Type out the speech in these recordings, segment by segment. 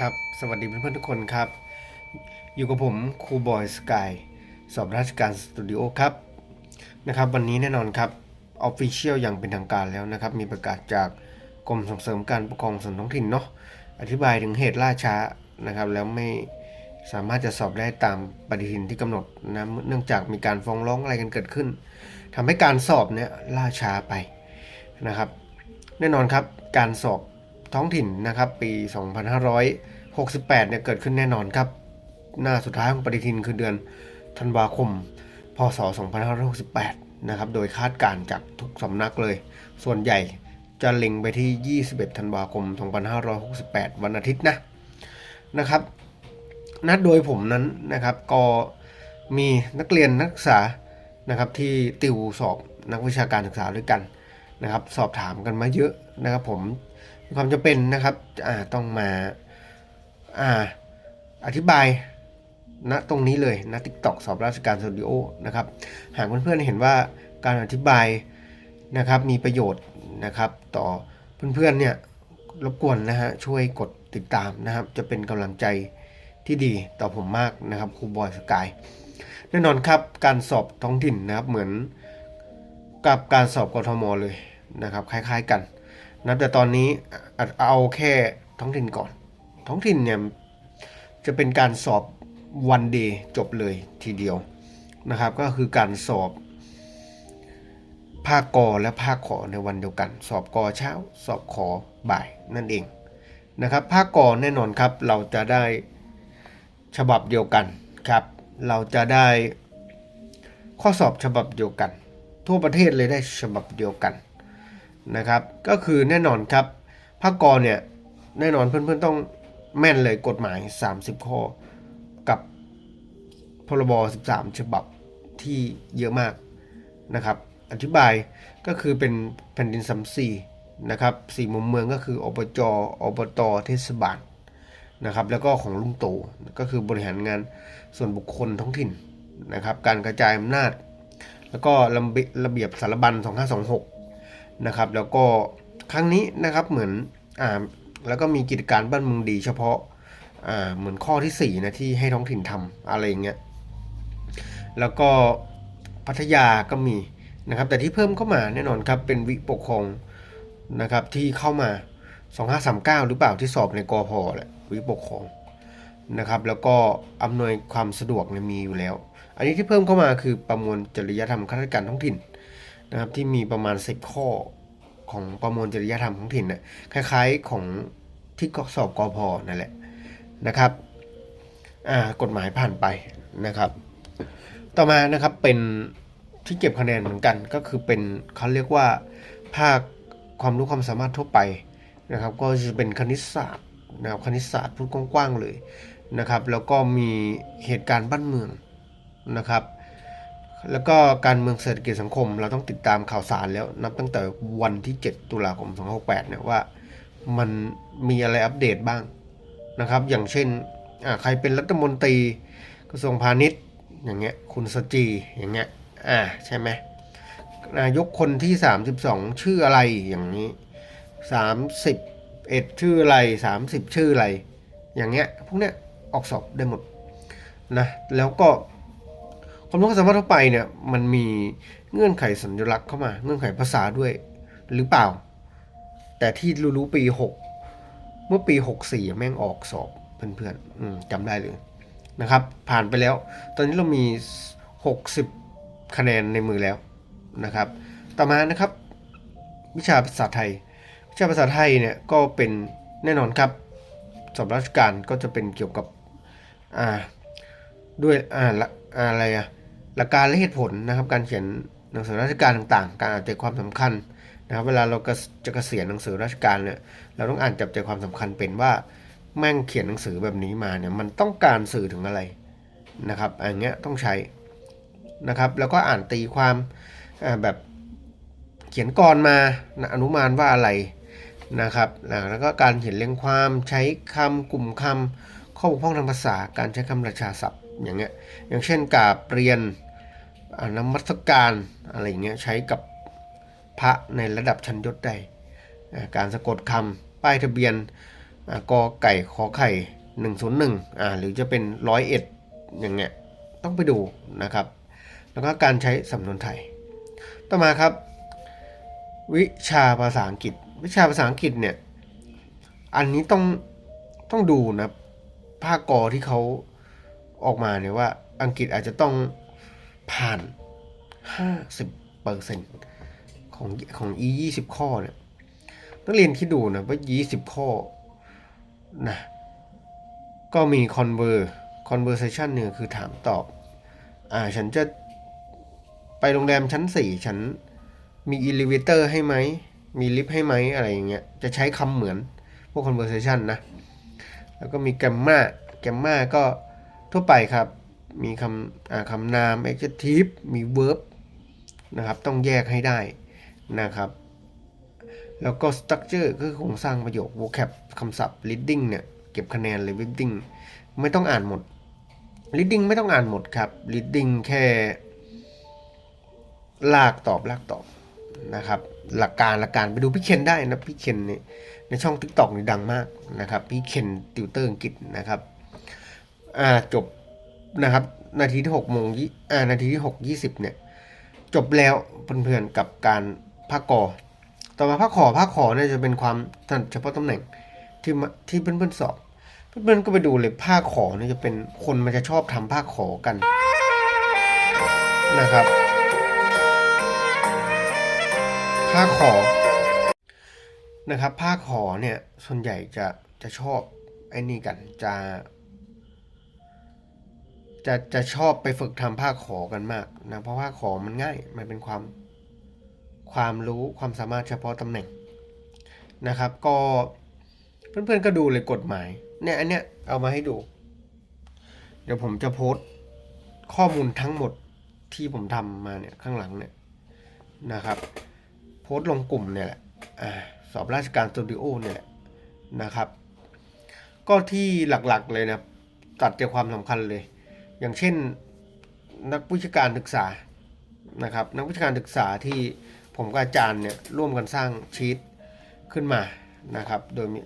ครับ สวัสดีเพื่อนๆทุกคนครับ อยู่กับผมครูบอยสกายสอบราชการสตูดิโอครับนะครับ วันนี้แน่นอนครับออฟฟิเชียลอย่างเป็นทางการแล้วนะครับ มีประกาศจากกรมส่งเสริมการปกครองส่วนท้องถิ่นเนาะอธิบายถึงเหตุล่าช้านะครับ แล้วไม่สามารถจะสอบได้ตามปฏิทินที่กำหนดนะเนื่องจากมีการฟ้องร้องอะไรกันเกิดขึ้นทำให้การสอบเนี่ยล่าช้าไปนะครับ แน่นอนครับการสอบ ท้องถิ่นนะครับ ปี 2568 เนี่ยเกิดขึ้นแน่นอนครับ หน้าสุดท้ายของปฏิทินคือเดือนธันวาคม พศ 2568 นะครับ โดยคาดการจากทุกสำนักเลย ส่วนใหญ่จะเล็งไปที่ 21 ธันวาคม 2568 วันอาทิตย์นะนะครับนัดโดยผมนั้นนะครับ ก็มีนักเรียนนักศึกษานะครับที่ติวสอบนักวิชาการศึกษาด้วยกันนะครับ สอบถามกันมาเยอะนะครับ ผม ความจำเป็นนะครับอ่าต้องมาอ่าอธิบายณตรงนี้เลยณทิกตอกสอบราชการสตูดิโอนะครับ หากเพื่อนๆเห็นว่าการอธิบายนะครับมีประโยชน์นะครับ ต่อเพื่อนๆเนี่ยรบกวนนะฮะช่วยกดติดตามนะครับ จะเป็นกำลังใจที่ดีต่อผมมากนะครับครูบอยสกายแน่นอนครับการสอบท้องถิ่นนะครับเหมือนกับการสอบกทมเลยนะครับ คล้าย ๆกัน นะแต่ตอนนี้เอาแค่ท้องถิ่นก่อน ท้องถิ่นเนี่ยจะเป็นการสอบวันเดย์จบเลยทีเดียวนะครับ ก็คือการสอบภาคกอและภาคขอในวันเดียวกัน สอบกอเช้า สอบขอบ่ายนั่นเองนะครับภาคกอแน่นอนครับเราจะได้ฉบับเดียวกันครับ เราจะได้ข้อสอบฉบับเดียวกัน ทั่วประเทศเลยได้ฉบับเดียวกัน นะครับ ก็คือแน่นอนครับภาคกรเนี่ยแน่นอนเพื่อนๆต้องแม่นเลยกฎหมาย 30 ข้อ กับพรบ 13 ฉบับที่เยอะมากนะครับ อธิบายก็คือเป็นแผ่นดินสำสีนะครับสี่มุมเมืองก็คืออบจอบตเทศบาลนะครับ แล้วก็ของลุงตู่ก็คือบริหารงานส่วนบุคคลท้องถิ่นนะครับ การกระจายอำนาจ แล้วก็ระเบียระเบียบสารบัญ 2526 นะครับ แล้วก็ครั้งนี้นะครับเหมือนอ่าแล้วก็มีกิจการบ้านเมืองดีเฉพาะอ่าเหมือนข้อที่4นะที่ให้ท้องถิ่นทำอะไรอย่างเงี้ยแล้วก็พัทยาก็มีนะครับ แต่ที่เพิ่มเข้ามาแน่นอนครับเป็นวิปกครองนะครับที่เข้ามา 2539 หรือเปล่าที่สอบในกอพอแหละวิปกครองนะครับ แล้วก็อำนวยความสะดวกเนี่ยมีอยู่แล้ว อันนี้ที่เพิ่มเข้ามาคือประมวลจริยธรรมข้าราชการท้องถิ่น นะครับที่มีประมาณ 10 ข้อของประมวลจริยธรรมท้องถิ่นน่ะคล้ายๆของที่กสอบกอพอนั่นแหละนะครับอ่ากฎหมายผ่านไปนะครับ ต่อมานะครับเป็นที่เก็บคะแนนเหมือนกันก็คือเป็นเขาเรียกว่าภาคความรู้ความสามารถทั่วไปนะครับ ก็จะเป็นคณิตศาสตร์นะครับคณิตศาสตร์พูดกว้างๆเลยนะครับ แล้วก็มีเหตุการณ์บ้านเมืองนะครับ แล้วก็การเมืองเศรษฐกิจสังคม เราต้องติดตามข่าวสารแล้วนับตั้งแต่วันที่ 7 ตุลาคม2568เนี่ยว่ามันมีอะไรอัปเดตบ้างนะครับ อย่างเช่นใครเป็นรัฐมนตรีกระทรวงพาณิชย์อย่างเงี้ยคุณสจีอย่างเงี้ยอ่าใช่ไหมนายกคนที่ 32 ชื่ออะไรอย่างนี้ 31 ชื่ออะไร 30 ชื่ออะไร อย่างเงี้ยพวกเนี้ยออกสอบได้หมดนะแล้วก็ ความรู้ความสามารถทั่วไปเนี่ยมันมีเงื่อนไขสัญลักษณ์เข้ามา เงื่อนไขภาษาด้วยหรือเปล่า แต่ที่รู้ๆปี6เมื่อปี64แม่งออกสอบเพื่อนๆอจำได้เลยนะครับ ผ่านไปแล้ว ตอนนี้เรามี 60 คะแนนในมือแล้วนะครับ ต่อมานะครับ วิชาภาษาไทย วิชาภาษาไทยเนี่ยก็เป็นแน่นอนครับสอบราชการก็จะเป็นเกี่ยวกับอ่าด้วยอ่าละอ่าอะไรอะ หลักการและเหตุผลนะครับ การเขียนหนังสือราชการต่าง ๆ การอ่านใจความสำคัญนะครับ เวลาเราจะเกษียณหนังสือราชการเนี่ยเราต้องอ่านจับใจความสำคัญเป็นว่าแม่งเขียนหนังสือแบบนี้มาเนี่ยมันต้องการสื่อถึงอะไรนะครับอันเงี้ยต้องใช้นะครับ แล้วก็อ่านตีความแบบเขียนกรมานะอนุมานว่าอะไรนะครับนะแล้วก็การเขียนเรียงความใช้คำกลุ่มคำข้อบกพร่องทางภาษา การใช้คำราชาศัพท์ อย่างเงี้ยอย่างเช่นกาบเรียนอ่านมัสการอะไรอย่างเงี้ยใช้กับพระในระดับชั้นยศใดการสะกดคำป้ายทะเบียนกอไก่ขอไข่หนึ่งศูนย์หนึ่งอ่าหรือจะเป็นร้อยเอ็ดอย่างเงี้ยต้องไปดูนะครับ แล้วก็การใช้สำนวนไทย ต่อมาครับ วิชาภาษาอังกฤษ วิชาภาษาอังกฤษเนี่ยอันนี้ต้องต้องดูนะภาคกอที่เขา ออกมาเนี่ยว่าอังกฤษอาจจะต้องผ่าน 50เปอร์เซ็นของของ e 20ข้อเนี่ยนักเรียนคิดดูนะว่า 20 ข้อนะก็มี conver conversation เนี่ยคือถามตอบ อ่า ฉันจะไปโรงแรมชั้น 4 ฉันมี elevator ให้ไหม มีลิฟต์ให้ไหมอะไรอย่างเงี้ย จะใช้คำเหมือนพวก conversation นะ แล้วก็มี grammar grammar ก็ ทั่วไปครับ มีคำคำนาม adjective มี verb นะครับ ต้องแยกให้ได้นะครับ แล้วก็ structure ก็คือโครงสร้างประโยค vocab คำศัพท์ reading เนี่ย เก็บคะแนนเลย reading ไม่ต้องอ่านหมด reading ไม่ต้องอ่านหมดครับ reading แค่ ลากตอบลากตอบนะครับ หลักการหลักการไปดูพี่เคนได้นะพี่เคนนี่ในช่อง t ิ k t o k นี่ดังมากนะครับ พี่เคนติวเตอร์อังกฤษนะครับ อ่าจบนะครับ นาทีที่หกโมงยี่อ่านาทีที่หกยี่สิบเนี่ย จบแล้วเพื่อนๆกับการภาคกอต่อมาภาคขอภาคขอเนี่ยจะเป็นความถนัดเฉพาะตำแหน่งที่ที่เพื่อนๆสอบ เพื่อนๆก็ไปดูเลยภาคขอเนี่ยจะเป็นคนมันจะชอบทำภาคขอกันนะครับภาคขอนะครับภาคขอเนี่ยส่วนใหญ่จะจะชอบไอ้นี่กันจะ จะจะชอบไปฝึกทำภาคขอกันมากนะเพราะภาคขอมันง่ายมันเป็นความความรู้ความสามารถเฉพาะตำแหน่งนะครับ ก็เพื่อนๆก็ดูเลยกฎหมายเนี่ยอันเนี้ยเอามาให้ดู เดี๋ยวผมจะโพสต์ข้อมูลทั้งหมดที่ผมทำมาเนี่ยข้างหลังเนี่ยนะครับ โพสต์ลงกลุ่มเนี่ยแหละอาสอบราชการสตูดิโอเนี่ยแหละนะครับ ก็ที่หลักๆเลยนะตัดใจความสำคัญเลย อย่างเช่นนักวิชาการศึกษานะครับ นักวิชาการศึกษาที่ผมกับอาจารย์เนี่ยร่วมกันสร้างชีตขึ้นมานะครับ โดยมี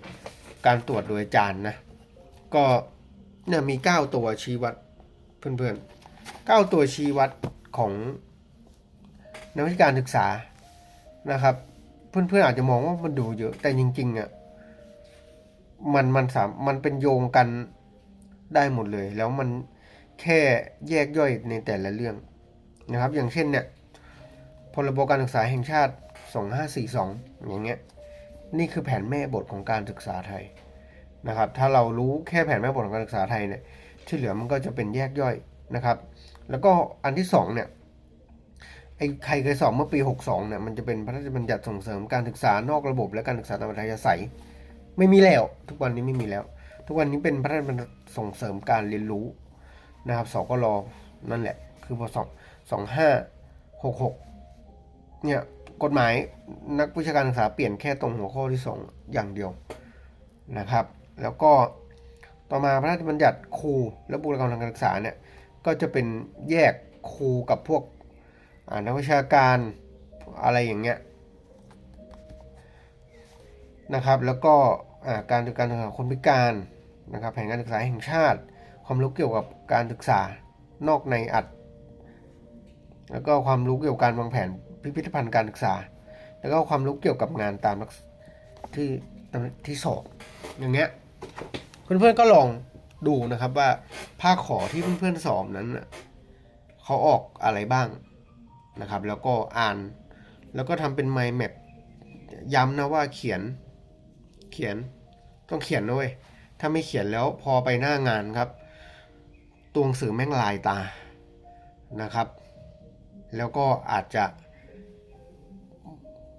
การตรวจโดยอาจารย์นะก็เนี่ยมี 9 ตัวชี้วัดเพื่อนๆ9ตัวชี้วัดของนักวิชาการศึกษานะครับ เพื่อนๆอาจจะมองว่ามันดูเยอะแต่จริงๆอะมันมันสามมันเป็นโยงกันได้หมดเลย แล้วมัน แค่แยกย่อยในแต่ละเรื่องนะครับ อย่างเช่นเนี่ยพรบการศึกษาแห่งชาติ 2542 อย่างเงี้ยนี่คือแผนแม่บทของการศึกษาไทยนะครับ ถ้าเรารู้แค่แผนแม่บทของการศึกษาไทยเนี่ยที่เหลือมันก็จะเป็นแยกย่อยนะครับ แล้วก็อันที่สองเนี่ยไอ้ใครเคยสอบเมื่อปี 62เนี่ยมันจะเป็นพระราชบัญญัติส่งเสริมการศึกษานอกระบบ และการศึกษาตามอัธยาศัยไม่มีแล้ว ทุกวันนี้ไม่มีแล้ว ทุกวันนี้เป็นพระราชบัญญัติส่งเสริมการเรียนรู้ นะครับสกรนั่นแหละ คือพศ2566 เนี่ยกฎหมายนักวิชาการศึกษาเปลี่ยนแค่ตรงหัวข้อที่สองอย่างเดียวนะครับ แล้วก็ต่อมาพระราชบัญญัติครูและบุคลากรทางการศึกษาเนี่ยก็จะเป็นแยกครูกับพวกนักวิชาการอะไรอย่างเงี้ยนะครับ แล้วก็อ่าการดูการศึกษาคนพิการนะครับแผนการศึกษาแห่งชาติ ความรู้เกี่ยวกับการศึกษานอกในอัด แล้วก็ความรู้เกี่ยวกับการวางแผนพิพิธภัณฑ์การศึกษา แล้วก็ความรู้เกี่ยวกับงานตามที่ที่สอบอย่างเงี้ยเพื่อนๆก็ลองดูนะครับว่าภาคขอที่เพื่อนๆสอบนั้นเขาออกอะไรบ้างนะครับ แล้วก็อ่าน แล้วก็ทำเป็น mind map ย้ำนะว่าเขียนเขียนต้องเขียนด้วยถ้าไม่เขียนแล้วพอไปหน้างานครับ ตัวหนังสือแม่งลายตานะครับ แล้วก็อาจจะ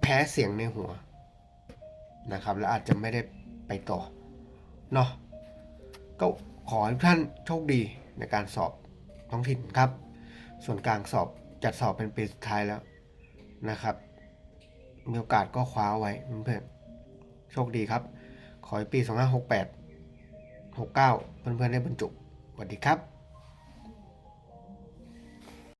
แพ้เสียงในหัวนะครับ แล้วอาจจะไม่ได้ไปต่อเนาะก็ขอให้ท่านโชคดีในการสอบท้องถิ่นครับ ส่วนกลางสอบจัดสอบเป็นปีสุดท้ายแล้วนะครับ มีโอกาสก็คว้าไว้เพื่อนโชคดีครับ ขอให้ปี 2568 69 เพื่อนๆได้บรรจุสวัสดีครับ